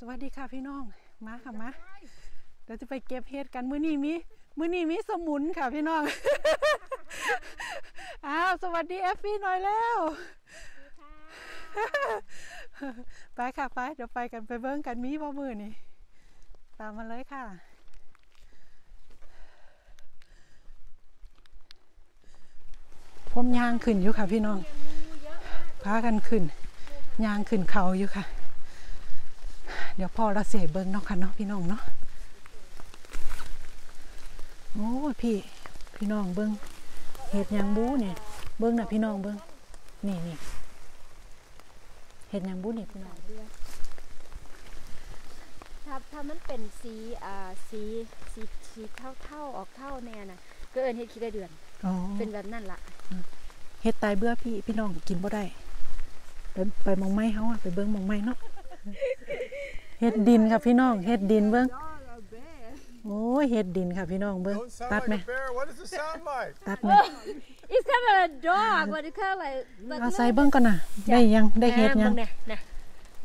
สวัสดีค่ะพี่น้อง มาค่ะมาเดี๋ยวจะไปเก็บเห็ดกันมื้อนี้มีมื้อนี้มีสมุนค่ะพี่น้อง อ้าวสวัสดีเอฟฟี่หน่อยแล้วไปค่ะไปเดี๋ยวไปกันไปเบิ้งกันมีบ่มือนี่ตามมาเลยค่ะผมยางขึ้นอยู่ค่ะพี่น้องพากันขึ้นยางขึ้นเขาอยู่ค่ะ เดี๋ยวพ่อเราเสียเบิ้งเนาะค่ะเนาะพี่น้องเนาะโอ้ยพี่พี่น้องเบิ้งเห็ดหยังบูเนี่ยเบิ้งน่ะพี่น้องเบิ้งนี่นี่เห็ดหยังบูนี่พี่น้องถ้าถ้ามันเป็นสีอ่าสีสีสีเท่าเท่าๆออกเท่าแน่น่ะก็เอิ้นเฮ็ดขี้ได้เดือนอ๋อเป็นแบบนั้นล่ะเห็ดตายเบื่อพี่พี่น้องกินบ่ได้ไปไปมองไม้เฮาอะไปเบิ้งมองไม้เนาะ เห็ดดินค่ะพี่น้องเห็ดดินเบิ้งโอ้ยเห็ดดินค่ะพี่น้องเบิ้ง Don't sound ตัดไหม like a bear. What does it sound like? ตัดไหม It's kind of a dog but it's kind of like but เอาใส่เบิ้งก่อนนะได้ยังได้เห็ดยังนะนะ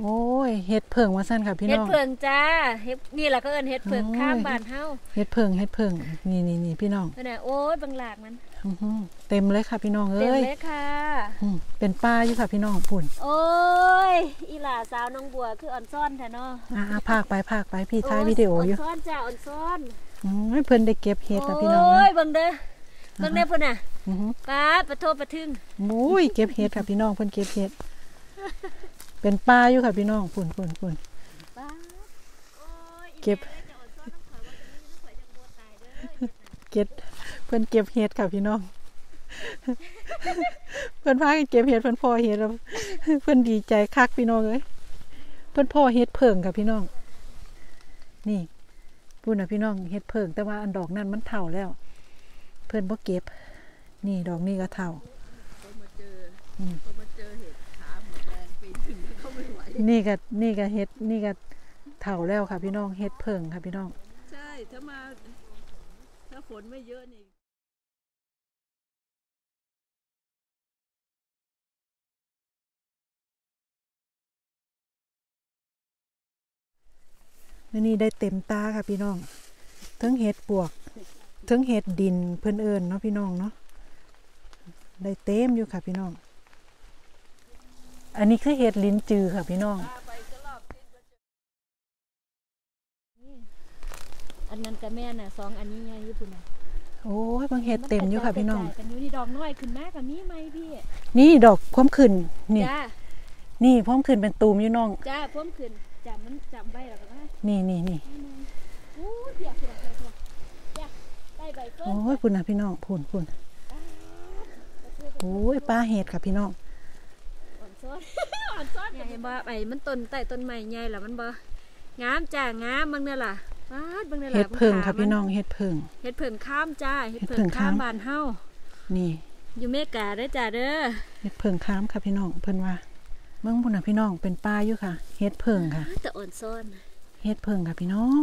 โอ้ยเห็ดเผิงว่าสั้นค่ะพี่เฮ็ดน้องเพิงจ้าเฮ็ดนี่ล่ะก็เอิ้นเฮ็ดเพิงโอ้ยข้างบ้านเฮาเห็ดเผิงเห็ดเผิงนี่นี่นี่พี่น้องเพิ่นน่ะโอ้ยบางหลากมันอื้อหือเต็มเลยค่ะพี่น้องเต็มเอ้ยเลยค่ะอืมเป็นป้าอยู่ค่ะพี่น้องปุ่น โอ้ยอีหล่าสาวน้องบัวคืออ่อนซ่อนแท้เนาะอ่าภาคไปภาคไปพี่ท้ายวิดีโออยู่อ่อนซ่อนจ้าอ่อนซ่อนอืมเพิ่นได้เก็บเห็ดค่ะพี่น้องโอ้นะยเบิ่งเด้อเบิ่งเด้อพุ่นน่ะอือหือปาดปะโทปะทึงโอ้ยเก็บเห็ดค่ะพี่น้องเพิ่นเก็บเห็ด เป็นป้าอยู่ค่ะพี่น้องปุ่นปุ่นปุ่นปาดโอ้ยอีเก็บแม่จะอ่อนซ่อนน้ำข่อยว่าจะมีน้ำข่อยจังบ่ตายเด้อเก็บเพิ่นเก็บเห็ดค่ะพี่น้อง เพิ่นพากันเก็บเห็ดเพิ่นพอเห็ดแล้วเพิ่นดีใจคักพี่น้องเอ้ยเพิ่นพอเห็ดเผิงค่ะพี่น้อง นี่พูดนะพี่น้องเห็ดเผิงแต่ว่าอันดอกนั้นมันเฒ่าแล้ว เพิ่นบ่เก็บ นี่ดอกนี้ก็เฒ่าอืม นี่ก็นี่ก็เห็ดนี่ก็เฒ่าแล้วค่ะพี่น้องเห็ดเผิงค่ะพี่น้อง ใช่ ถ้ามา ถ้าฝนไม่เยอะนี่นี่นี่ได้เต็มตาค่ะพี่น้องทั้งเห็ดปวกทั้งเห็ดดินเพิ่นเอิญเนาะพี่น้องเนาะได้เต็มอยู่ค่ะพี่น้อง อันนี้คือเห็ดลิ้นจือค่ะพี่น้อง อันนั้นกับแม่น่ะสองอันนี้ไงอยู่พุ่นน่ะโอ้ยบางเห็ดเต็มอยู่ค่ะพี่น้องกระจายกันอยู่นี่ดอกน้อยขึ้นมากกับมีไหมพี่ นี่ดอกพร้อมขึ้นนี่ จ้านี่พร้อมขึ้นเป็นตูมอยู่น้อง จ้าเพิ่มขึ้นจำมันจำใบแล้วก็ได้นี่นี่นี่โอ้ยเปียกเปียกเปียกเปียกจ้าได้ใบเพิ่มโอ้ยพุ่นนะพี่น้องพุ่นพุ่นโอ้ยปลาเห็ดค่ะพี่น้องอ่อนซ้อน อ่อนซ้อนเนี่ยเห็นบ่ใบมันต้นใต้ต้นไม้ใหญ่แล้วมันบ่งามจ้างามเบิ่งเนี่ยล่ะปาดเบิ่งเนี่ยล่ะเห็ดเพิงค่ะบิ่พี่ขามัน้องเห็ดเพิงเฮ็ดเพิงข้ามจ้าเฮ็ดเฮ็ดเพิเพิงงข้ามข้ามบ้านเฮานี่อยู่เมกาได้อจ้าเด้อเห็ดเพิงค้ามค่ะพี่น้องเพิ่นว่าเบิ่งพุ่นนะพี่น้องเป็นปลาอยู่ค่ะเห็ดเพิงค่ะแต่อ่อนซ้อนเฮ็ดเพิงค่ะพี่น้อง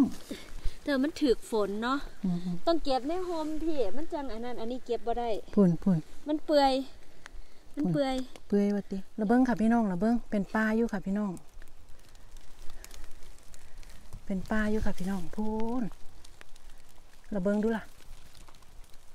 แต่มันถึกฝนเนาะอือหือต้องเก็บในโฮมพี่มันจังอันนั้นอันนี้เก็บบ่ได้พุ่นพุ่นมันเปื่อย มันเปื่อยเปื่อยวัดติระเบิ้งค่ะพี่น้องระเบิ้งเป็นปลาอยู่ค่ะพี่น้อง เป็นปลาอยู่ค่ะพี่น้องพูนระเบิ้งดูล่ะ